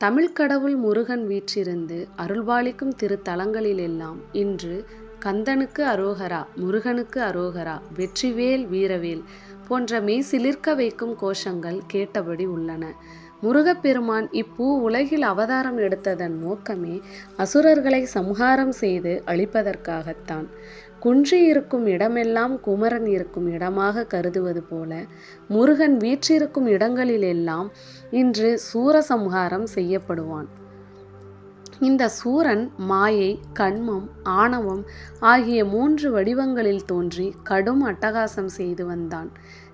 தமிழ்க்கடவுள் முருகன் வீற்றிருந்து அருள்பாலிக்கும் திருத்தலங்களிலெல்லாம் இன்று கந்தனுக்கு அரோகரா முருகனுக்கு அரோகரா வெற்றிவேல் வீரவேல் போன்ற மெய் சிலிர்க்க வைக்கும் கோஷங்கள் கேட்டபடி உள்ளன. முருகப்பெருமான் இப்பூ உலகில் அவதாரம் எடுத்ததன் நோக்கமே அசுரர்களை சம்ஹாரம் செய்து அழிப்பதற்காகத்தான். குன்றி இருக்கும் இடமெல்லாம் குமரன் இருக்கும் இடமாக கருதுவது போல முருகன் வீற்றிருக்கும் இடங்களிலெல்லாம் இன்று சூரசம்ஹாரம் செய்யப்படுவான். இந்த சூரன் மாயை கண்மம் ஆணவம் ஆகிய மூன்று வடிவங்களில் தோன்றி கடும் அட்டகாசம் செய்து வந்தான்.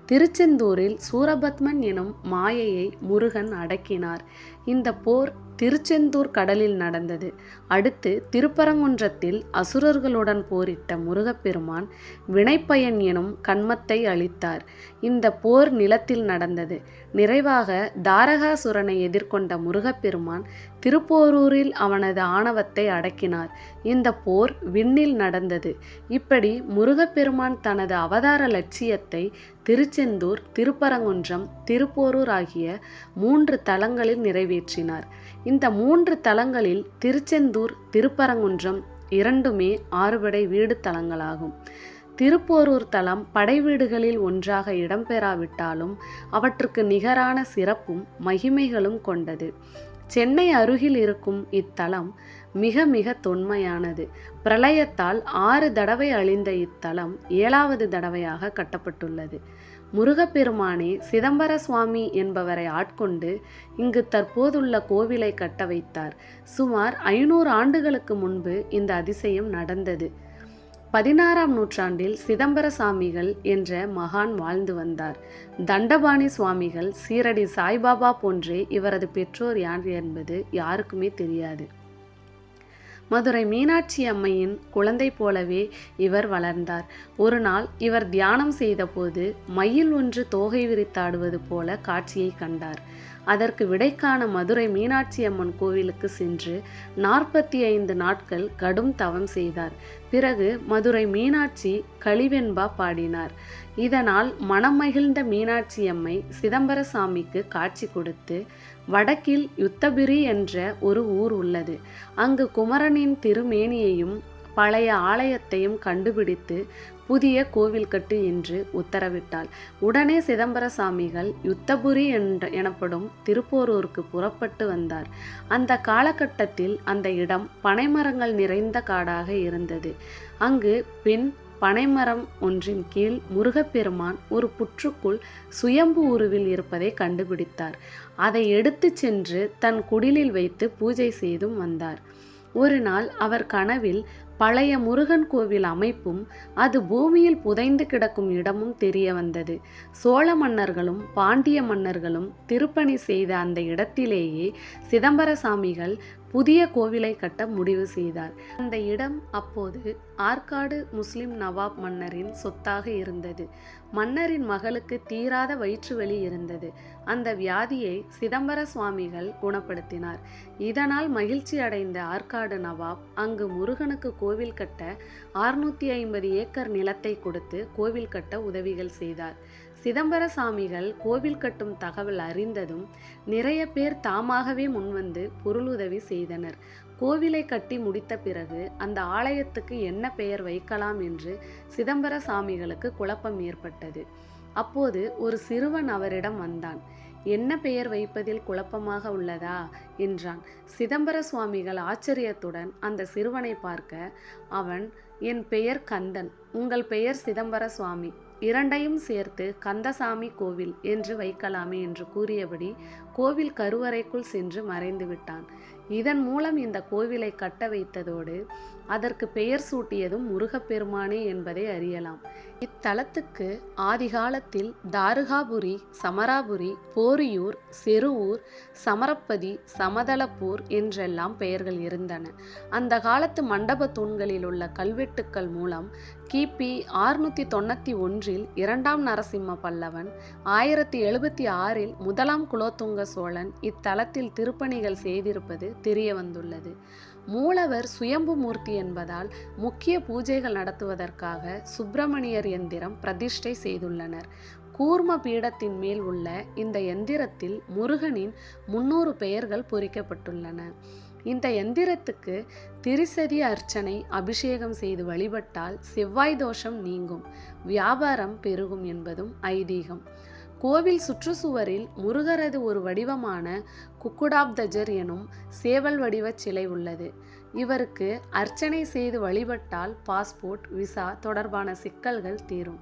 திருச்செந்தூரில் சூரபத்மன் எனும் மாயையை முருகன் அடக்கினார். இந்த போர் திருச்செந்தூர் கடலில் நடந்தது. அடுத்து திருப்பரங்குன்றத்தில் அசுரர்களுடன் போரிட்ட முருகப்பெருமான் வினைப்பயன் எனும் கண்மத்தை அளித்தார். இந்த போர் நிலத்தில் நடந்தது. நிறைவாக தாரகாசுரனை எதிர்கொண்ட முருகப்பெருமான் திருப்போரூரில் அவனது ஆணவத்தை அடக்கினார். இந்த போர் விண்ணில் நடந்தது. இப்படி முருகப்பெருமான் தனது அவதார லட்சியத்தை திருச்செந்தூர் திருப்பரங்குன்றம் திருப்போரூர் ஆகிய மூன்று தலங்களில் நிறைவேற்றினார். இந்த மூன்று தலங்களில் திருச்செந்தூர் திருப்பரங்குன்றம் இரண்டுமே ஆறுபடை வீடு தலங்களாகும். திருப்போரூர் தலம் படை வீடுகளில் ஒன்றாக இடம்பெறாவிட்டாலும் அவற்றுக்கு நிகரான சிறப்பும் மகிமைகளும் கொண்டது. சென்னை அருகில் இருக்கும் இத்தலம் மிக மிக தொன்மையானது. பிரளயத்தால் ஆறு தடவை அழிந்த இத்தலம் ஏழாவது தடவையாக கட்டப்பட்டுள்ளது. முருகப்பெருமானே சிதம்பர சுவாமி என்பவரை ஆட்கொண்டு இங்கு தற்போதுள்ள கோவிலை கட்ட வைத்தார். சுமார் ஐநூறு ஆண்டுகளுக்கு முன்பு இந்த அதிசயம் நடந்தது. பதினாறாம் நூற்றாண்டில் சிதம்பர சாமிகள் என்ற மகான் வாழ்ந்து வந்தார். தண்டபாணி சுவாமிகள் சீரடி சாய்பாபா போன்றே இவரது பெற்றோர் யார் என்பது யாருக்குமே தெரியாது. மதுரை மீனாட்சி அம்மையின் குழந்தை போலவே இவர் வளர்ந்தார். ஒரு நாள் இவர் தியானம் செய்தபோது மயில் ஒன்று தோகை விரித்தாடுவது போல காட்சியை கண்டார். அதற்கு விடைக்கான மதுரை மீனாட்சி அம்மன் கோவிலுக்கு சென்று நாற்பத்தி ஐந்து நாட்கள் கடும் தவம் செய்தார். பிறகு மதுரை மீனாட்சி கழிவெண்பா பாடினார். இதனால் மனம் மகிழ்ந்த மீனாட்சி அம்மை சிதம்பரசாமிக்கு காட்சி கொடுத்து வடக்கில் யுத்தபிரி என்ற ஒரு ஊர் உள்ளது. அங்கு குமரனின் திருமேனியையும் பழைய ஆலயத்தையும் கண்டுபிடித்து புதிய கோவில் கட்டு என்று உத்தரவிட்டாள். உடனே சிதம்பர சாமிகள் யுத்தபுரி என்ற எனப்படும் திருப்போரூருக்கு புறப்பட்டு வந்தார். அந்த காலகட்டத்தில் அந்த இடம் பனைமரங்கள் நிறைந்த காடாக இருந்தது. அங்கு பின் பனைமரம் ஒன்றின் கீழ் முருகப்பெருமான் ஒரு புற்றுக்குள் சுயம்பு உருவில் இருப்பதை கண்டுபிடித்தார். அதை எடுத்து சென்று தன் குடிலில் வைத்து பூஜை செய்தும் வந்தார். ஒரு நாள் அவர் கனவில் பழைய முருகன் கோவில் அமைப்பும் அது பூமியில் புதைந்து கிடக்கும் இடமும் தெரிய வந்தது. சோழ மன்னர்களும் பாண்டிய மன்னர்களும் திருப்பணி செய்த அந்த இடத்திலேயே சிதம்பரசாமிகள் புதிய கோவிலை கட்ட முடிவு செய்தார். அந்த இடம் அப்போது ஆற்காடு முஸ்லிம் நவாப் மன்னரின் சொத்தாக இருந்தது. மன்னரின் மகளுக்கு தீராத வயிற்றுவலி இருந்தது. அந்த வியாதியை சிதம்பர சுவாமிகள் குணப்படுத்தினார். இதனால் மகிழ்ச்சி அடைந்த ஆற்காடு நவாப் அங்கு முருகனுக்கு கோவில் கட்ட அறுநூத்தி ஐம்பது ஏக்கர் நிலத்தை கொடுத்து கோவில் கட்ட உதவிகள் செய்தார். சிதம்பர சாமிகள் கோவில் கட்டும் தகவல் அறிந்ததும் நிறைய பேர் தாமாகவே முன்வந்து பொருளுதவி செய்தனர். கோவிலை கட்டி முடித்த பிறகு அந்த ஆலயத்துக்கு என்ன பெயர் வைக்கலாம் என்று சிதம்பர சாமிகளுக்கு குழப்பம் ஏற்பட்டது. அப்போது ஒரு சிறுவன் அவரிடம் வந்தான். என்ன பெயர் வைப்பதில் குழப்பமாக உள்ளதா? என்றான். சிதம்பர சுவாமிகள் ஆச்சரியத்துடன் அந்த சிறுவனை பார்க்க அவன் என் பெயர் கந்தன். உங்கள் பெயர் சிதம்பர சுவாமி இரண்டையும் சேர்த்து கந்தசாமி கோவில் என்று வைக்கலாமே என்று கூறியபடி கோவில் கருவறைக்குள் சென்று மறைந்து விட்டான் இதன் மூலம் இந்த கோவிலை கட்ட வைத்ததோடு அதற்கு பெயர் சூட்டியதும் முருகப்பெருமானே என்பதை அறியலாம். இத்தலத்துக்கு ஆதிகாலத்தில் தாருகாபுரி சமராபுரி போரியூர் செருவூர் சமரப்பதி சமதளப்பூர் என்றெல்லாம் பெயர்கள் இருந்தன. அந்த காலத்து மண்டப தூண்களில் உள்ள கல்வெட்டுக்கள் மூலம் கிபி ஆறுநூற்றி தொண்ணூற்றி ஒன்றில் இரண்டாம் நரசிம்ம பல்லவன் ஆயிரத்தி எழுபத்தி ஆறில் முதலாம் குலோத்துங்க சோழன் இத்தலத்தில் திருப்பணிகள் செய்திருப்பது தெரிய வந்துள்ளது. மூலவர் சுயம்பு மூர்த்தி என்பதால் முக்கிய பூஜைகள் நடத்துவதற்காக சுப்பிரமணியர் எந்திரம் பிரதிஷ்டை செய்துள்ளனர். கூர்ம பீடத்தின் மேல் உள்ள இந்த எந்திரத்தில் முருகனின் முன்னூறு பெயர்கள் பொறிக்கப்பட்டுள்ளன. இந்த எந்திரத்துக்கு திரிசதி அர்ச்சனை அபிஷேகம் செய்து வழிபட்டால் செவ்வாய் தோஷம் நீங்கும் வியாபாரம் பெருகும் என்பதும் ஐதீகம். கோவில் சுற்றுச்சுவரில் முருகரது ஒரு வடிவமான குக்குடாப்தஜர் எனும் சேவல் வடிவச் சிலை உள்ளது. இவருக்கு அர்ச்சனை செய்து வழிபட்டால் பாஸ்போர்ட் விசா தொடர்பான சிக்கல்கள் தீரும்.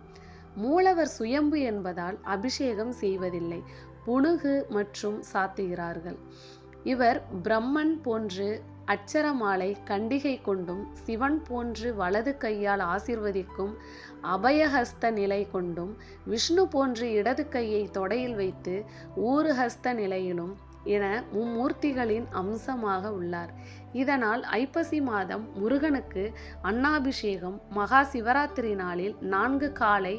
மூலவர் சுயம்பு என்பதால் அபிஷேகம் செய்வதில்லை புணுகு மற்றும் சாத்துகிறார்கள். இவர் பிரம்மன் போன்று அச்சரமாலை கண்டிகை கொண்டும் சிவன் போன்று வலது கையால் ஆசிர்வதிக்கும் அபயஹஸ்த நிலை கொண்டும் விஷ்ணு போன்று இடது கையை தொடையில் வைத்து ஊருஹஸ்த நிலையிலும் என மும்மூர்த்திகளின் அம்சமாக உள்ளார். இதனால் ஐப்பசி மாதம் முருகனுக்கு அன்னாபிஷேகம் மகா சிவராத்திரி நாளில் நான்கு காலை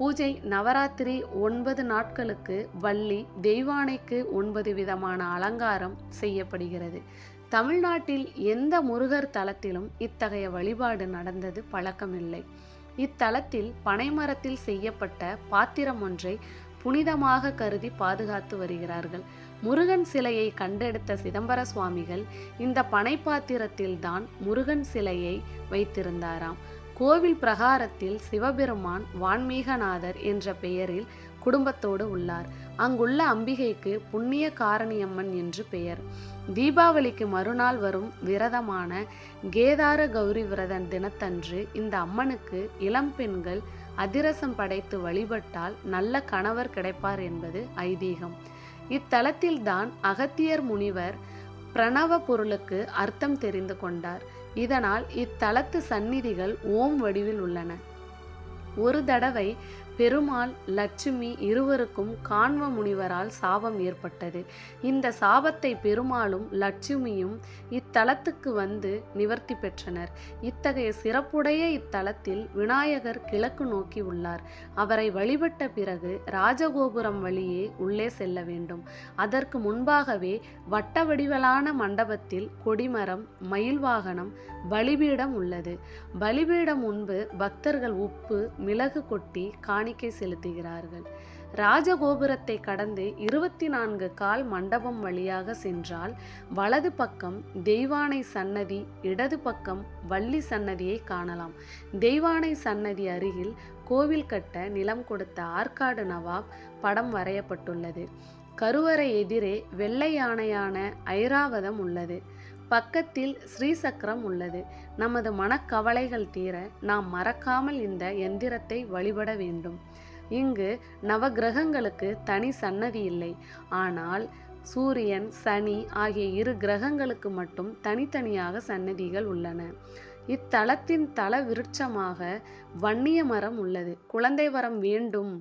பூஜை நவராத்திரி ஒன்பது நாட்களுக்கு வள்ளி தெய்வானைக்கு ஒன்பது விதமான அலங்காரம் செய்யப்படுகிறது. தமிழ்நாட்டில் எந்த முருகர் தலத்திலும் இத்தகைய வழிபாடு நடந்தது பழக்கமில்லை. இத்தலத்தில் பனைமரத்தில் செய்யப்பட்ட பாத்திரம் ஒன்றை புனிதமாக கருதி பாதுகாத்து வருகிறார்கள். முருகன் சிலையை கண்டெடுத்த சிதம்பர சுவாமிகள் இந்த பனை பாத்திரத்தில்தான் முருகன் சிலையை வைத்திருந்தாராம். கோவில் பிரகாரத்தில் சிவபெருமான் வான்மீகநாதர் என்ற பெயரில் குடும்பத்தோடு உள்ளார். அங்குள்ள அம்பிகைக்கு புண்ணிய காரணியம்மன் என்று பெயர். தீபாவளிக்கு மறுநாள் வரும் விரதமான கேதார கௌரி விரதன் தினத்தன்று இந்த அம்மனுக்கு இளம் பெண்கள் அதிரசம் படைத்து வழிபட்டால் நல்ல கணவர் கிடைப்பார் என்பது ஐதீகம். இத்தலத்தில்தான் அகத்தியர் முனிவர் பிரணவ பொருளுக்கு அர்த்தம் தெரிந்து கொண்டார். இதனால் இத்தலத்து சந்நிதிகள் ஓம் வடிவில் உள்ளன. ஒரு தடவை பெருமாள் லட்சுமி இருவருக்கும் காண்வ முனிவரால் சாபம் ஏற்பட்டது. இந்த சாபத்தை பெருமாளும் லட்சுமியும் இத்தலத்துக்கு வந்து நிவர்த்தி பெற்றனர். இத்தகைய சிறப்புடைய இத்தலத்தில் விநாயகர் கிழக்கு நோக்கி உள்ளார். அவரை வழிபட்ட பிறகு ராஜகோபுரம் வழியே உள்ளே செல்ல வேண்டும். அதற்கு முன்பாகவே வட்ட வடிவலான மண்டபத்தில் கொடிமரம் மயில் வாகனம் பலிபீடம் உள்ளது. பலிபீடம் முன்பு பக்தர்கள் உப்பு மிளகு கொட்டி காணி காணிக்கை செலுத்துகிறார்கள். ராஜகோபுரத்தை கடந்து இருபத்தி நான்கு கால் மண்டபம் வழியாக சென்றால் வலது பக்கம் தெய்வானை சன்னதி இடது பக்கம் வள்ளி சன்னதியை காணலாம். தெய்வானை சன்னதி அருகில் கோவில் கட்ட நிலம் கொடுத்த ஆற்காடு நவாப் படம் வரையப்பட்டுள்ளது. கருவறை எதிரே வெள்ளை யானையான ஐராவதம் உள்ளது. பக்கத்தில் ஸ்ரீசக்கரம் உள்ளது. நமது மனக்கவலைகள் தீர நாம் மறக்காமல் இந்த எந்திரத்தை வழிபட வேண்டும். இங்கு நவகிரகங்களுக்கு தனி சன்னதி இல்லை. ஆனால் சூரியன் சனி ஆகிய இரு கிரகங்களுக்கு மட்டும் தனித்தனியாக சன்னதிகள் உள்ளன. இத்தலத்தின் தல விருட்சமாக வன்னிய மரம் உள்ளது. குழந்தை வரம் வேண்டும்.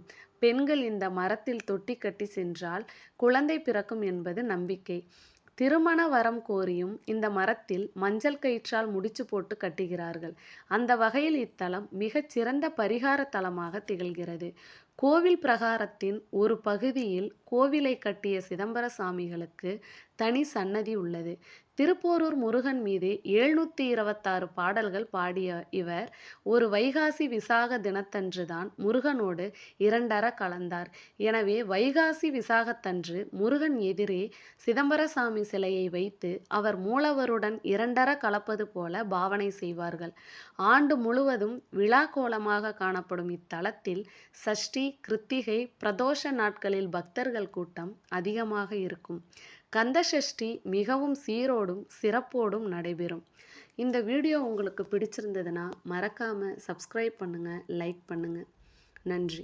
பெண்கள் இந்த மரத்தில் தொட்டி கட்டி சென்றால் குழந்தை பிறக்கும் என்பது நம்பிக்கை. திருமண வரம் கோரியும் இந்த மரத்தில் மஞ்சள் கயிற்றால் முடிச்சு போட்டு கட்டுகிறார்கள். அந்த வகையில் இத்தலம் மிகச் சிறந்த பரிகார தலமாக திகழ்கிறது. கோவில் பிரகாரத்தின் ஒரு பகுதியில் கோவிலை கட்டிய சிதம்பர சாமிகளுக்கு தனி சன்னதி உள்ளது. திருப்போரூர் முருகன் மீது எழுநூற்றி இருபத்தாறு பாடல்கள் பாடிய இவர் ஒரு வைகாசி விசாக தினத்தன்றுதான் முருகனோடு இரண்டர கலந்தார். எனவே வைகாசி விசாகத்தன்று முருகன் எதிரே சிதம்பரசாமி சிலையை வைத்து அவர் மூலவருடன் இரண்டர கலப்பது போல பாவனை செய்வார்கள். ஆண்டு முழுவதும் விழா கோலமாக காணப்படும் இத்தலத்தில் சஷ்டி கிருத்திகை பிரதோஷ நாட்களில் பக்தர்கள் பக்தர்கள் கூட்டம் அதிகமாக இருக்கும். கந்தசஷ்டி மிகவும் சீரோடும் சிறப்போடும் நடைபெறும். இந்த வீடியோ உங்களுக்கு பிடிச்சிருந்ததுன்னா மறக்காமல் சப்ஸ்கிரைப் பண்ணுங்கள் லைக் பண்ணுங்கள் நன்றி.